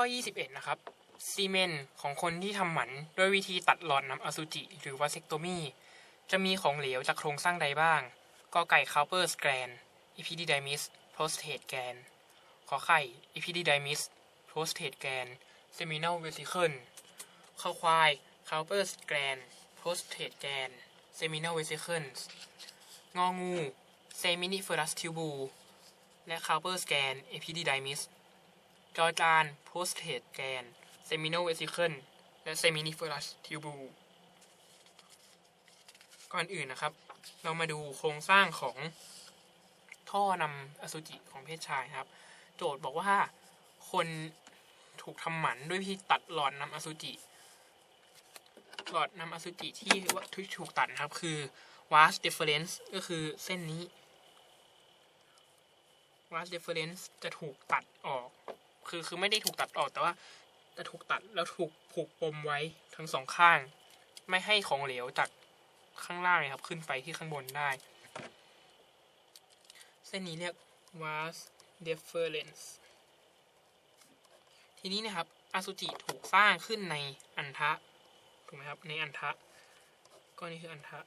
ข้อ 21 นะครับ ซีเมนต์ของคนที่ทำหมันด้วยวิธีตัดหลอดน้ำอสุจิ หรือวาเซกโตมี จะมีของเหลวจากโครงสร้างใดบ้างกอไก่คาเปอร์สแกรนอีพีดิไดมิสโพสเทตแกนขอไข่อีพีดิไดมิสโพสเทตแกนเซมิน a ลเวสิเคิลข้อควายคาเปอร์สแกรนโพสเทตแกนเซมิน a ลเวสิเคิลงองูเซมินิเฟอรัสทิวบูและคาเปอร์สแกนเอพิดิไดมิส จอจานโพสเทตแกนเซมิโนเวสิเคิลและเซมินิเฟรัสทิวบูก่อนอื่นนะครับ เรามาดูโครงสร้างของท่อนำอสุจิของเพศชายครับ โจทย์บอกว่าคนถูกทำหมันด้วยวิธีตัดหลอดนำอสุจิ หลอดนำอสุจิที่ว่าถูกตัดนะครับ คือ vas deferens ก็คือเส้นนี้ vas deferens จะถูกตัดออก คือคือไม่ได้ถูกตัดออกแต่ว่าจะถูกตัดแล้วถูกผูกปมไว้ทั้งสองข้าง ไม่ให้ของเหลวจากข้างล่างเนยครับ ขึ้นไปที่ข้างบนได้ เส้นนี้เรียก vas deferens ทีนี้นะครับอสุจิถูกสร้างขึ้นในอันทะถูกไหมครับในอันทะก็นี่คืออันทะ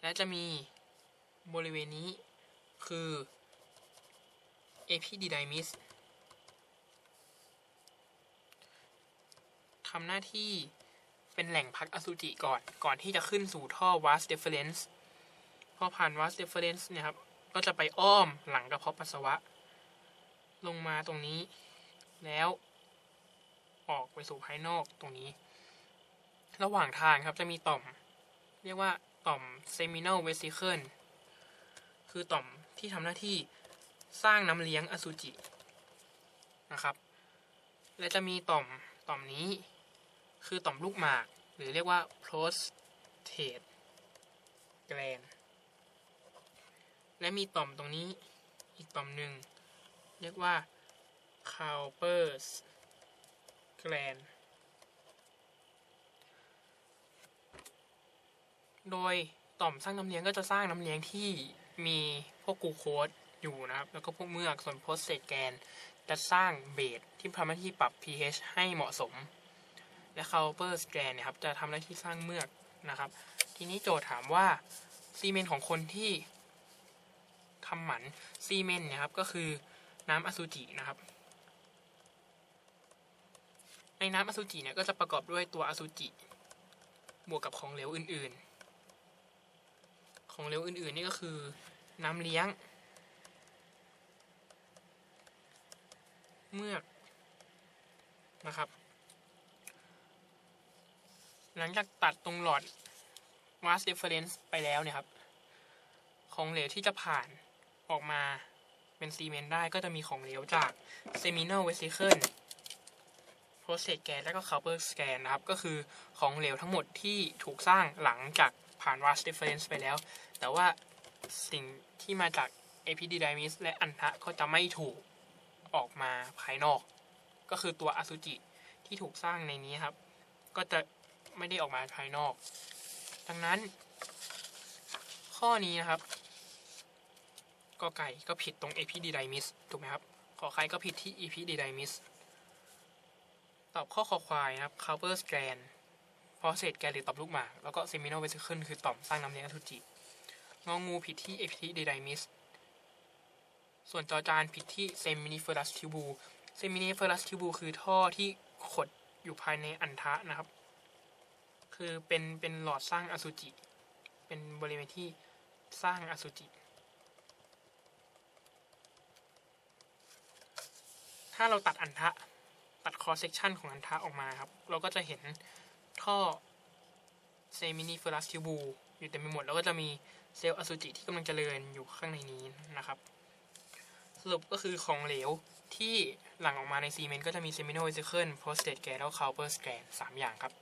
และจะมีบริเวณนี้คือ epididymis ทำหน้าที่เป็นแหล่งพักอสุจิก่อน ก่อนที่จะขึ้นสู่ท่อ vas deferens พอผ่าน vas deferens เนี่ยครับ ก็จะไปอ้อมหลังกระเพาะปัสสาวะ ลงมาตรงนี้ แล้วออกไปสู่ภายนอกตรงนี้ ระหว่างทางครับจะมีต่อม เรียกว่าต่อม seminal vesicle คือต่อมที่ทำหน้าที่ สร้างน้ำเลี้ยงอสุจินะครับ และจะมีต่อมต่อมนี้ คือต่อมลูกหมาก หรือเรียกว่า prostate gland และมีต่อมตรงนี้อีกต่อมหนึ่ง เรียกว่า Cowper's gland โดยต่อมสร้างน้ำเลี้ยงก็จะสร้างน้ำเลี้ยงที่มีพวกกูโคส อยู่นะครับ แล้วก็พวกเมือกส่วนโพสเซตแกนจะสร้างเบสที่ทำหน้าที่ปรับ pH ให้เหมาะสม และคาเปอร์สแกนเนี่ยครับจะทำหน้าที่สร้างเมือกนะครับ ทีนี้โจทย์ถามว่าซีเมนต์ของคนที่ทำหมันซีเมนต์เนี่ยครับก็คือน้ำอสุจินะครับ ในน้ำอสุจิเนี่ยก็จะประกอบด้วยตัวอสุจิ บวกกับของเหลวอื่น ๆ ของเหลวอื่น ๆ นี่ก็คือน้ำเลี้ยง เมือกนะครับ หลังจากตัดตรงหลอด vas deferens ไปแล้วเนี่ยครับ ของเหลวที่จะผ่านออกมาเป็นซีเมนต์ได้ก็จะมีของเหลวจาก seminal vesicle prostate gland และก็ Cowper scan นะครับ ก็คือของเหลวทั้งหมดที่ถูกสร้างหลังจากผ่าน vas deferens ไปแล้ว แต่ว่าสิ่งที่มาจาก epididymis และอันทะก็จะไม่ถูก ออกมาภายนอก ก็คือตัวอสุจิที่ถูกสร้างในนี้ครับ ก็จะไม่ได้ออกมาภายนอก ดังนั้น ข้อนี้นะครับกอไก่ก็ผิดตรง epididymis ถูกไหมครับขอไข่ก็ผิดที่ epididymis ตอบข้อคอควายนะครับ Cowper strand เพราะเศษแกนหรือต่อมลูกหมาก แล้วก็ seminal vesicle คือต่อมสร้างน้ำเลี้ยงอสุจิงองูผิดที่ epididymis ส่วนจอจานผิดที่ seminiferous tubule seminiferous tubule คือท่อที่ขดอยู่ภายในอันทะนะครับ คือเป็นเป็นหลอดสร้างอสุจิ เป็นบริเวณที่สร้างอสุจิ ถ้าเราตัดอันทะตัด cross section ของอันทะออกมาครับ เราก็จะเห็นท่อ seminiferous tubule อยู่เต็มไปหมด แล้วก็จะมีเซลล์อสุจิที่กำลังเจริญอยู่ข้างในนี้นะครับ สรุปก็คือของเหลวที่หลั่งออกมาในซีเมนต์ก็จะมีเซมิโนเอซิเคิลโพสเตตแกรแล้ว Cowper gland สามอย่างครับ